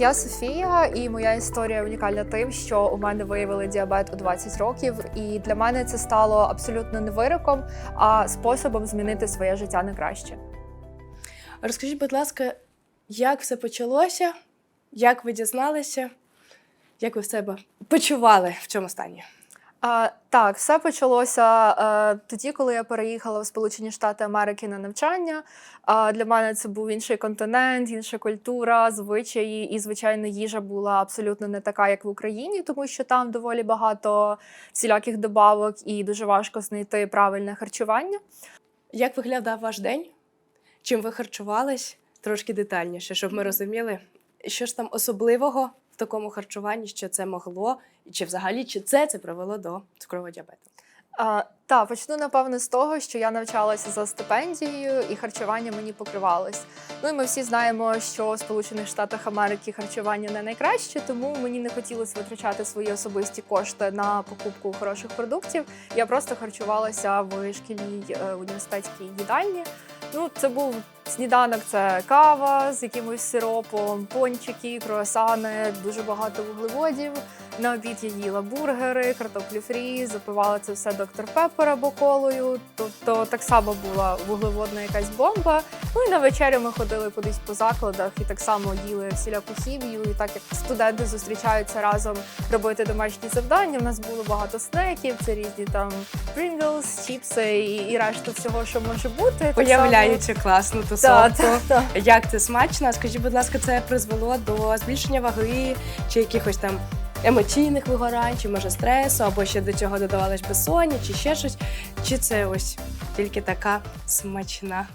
Я Софія, і моя історія унікальна тим, що у мене виявили діабет у 20 років, і для мене це стало абсолютно не вироком, а способом змінити своє життя на краще. Розкажіть, будь ласка, як все почалося? Як ви дізналися? Як ви себе почували в цьому стані? А, так, все почалося е, тоді, коли я переїхала в Сполучені Штати Америки на навчання. А, для мене це був інший континент, інша культура, звичаї, і звичайно, їжа була абсолютно не така, як в Україні, тому що там доволі багато всіляких добавок і дуже важко знайти правильне харчування. Як виглядав ваш день? Чим ви харчувались? Трошки детальніше, щоб ми розуміли, що ж там особливого такому харчуванні, що це могло, і чи взагалі чи це це привело до цукрового діабету? А, та почну напевно з того, що я навчалася за стипендією, і харчування мені покривалось. Ну і ми всі знаємо, що в Сполучених Штатах Америки харчування не найкраще, тому мені не хотілося витрачати свої особисті кошти на покупку хороших продуктів. Я просто харчувалася в шкільній е, університетській їдальні. Ну, це був сніданок, це кава з якимось сиропом, пончики, круасани, дуже багато вуглеводів. На обід я їла бургери, картоплю фрі, запивала це все доктор Пеппер або колою. Тобто так само була вуглеводна якась бомба. Ну і на вечерю ми ходили кудись по закладах і так само їли всіляку хімію. І так як студенти зустрічаються разом робити домашні завдання. У нас було багато снеків, це різні там Pringles, чіпси і, і решта всього, що може бути. Так само- Уявляю цю класну тусовку. та, та. Як це смачно? Скажіть, будь ласка, це призвело до збільшення ваги чи якихось там емоційних вигорань, чи може стресу, або ще до цього додавалось безсоння, чи ще щось? Чи це ось тільки така смачна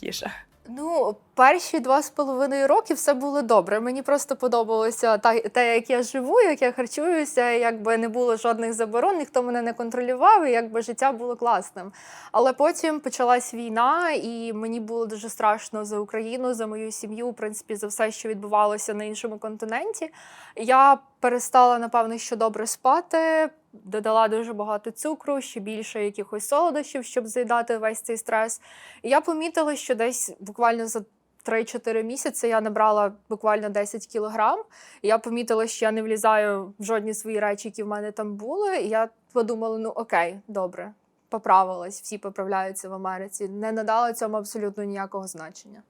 їжа? Ну, перші два з половиною роки все було добре. Мені просто подобалося те, як я живу, як я харчуюся, якби не було жодних заборон, ніхто мене не контролював, і якби життя було класним. Але потім почалась війна, і мені було дуже страшно за Україну, за мою сім'ю, в принципі, за все, що відбувалося на іншому континенті. Я перестала, напевно, що добре спати. Додала дуже багато цукру, ще більше якихось солодощів, щоб заїдати весь цей стрес. І я помітила, що десь буквально за 3-4 місяці я набрала буквально 10 кілограм. І я помітила, що я не влізаю в жодні свої речі, які в мене там були. І я подумала: ну окей, добре, поправилась, всі поправляються в Америці. Не надала цьому абсолютно ніякого значення.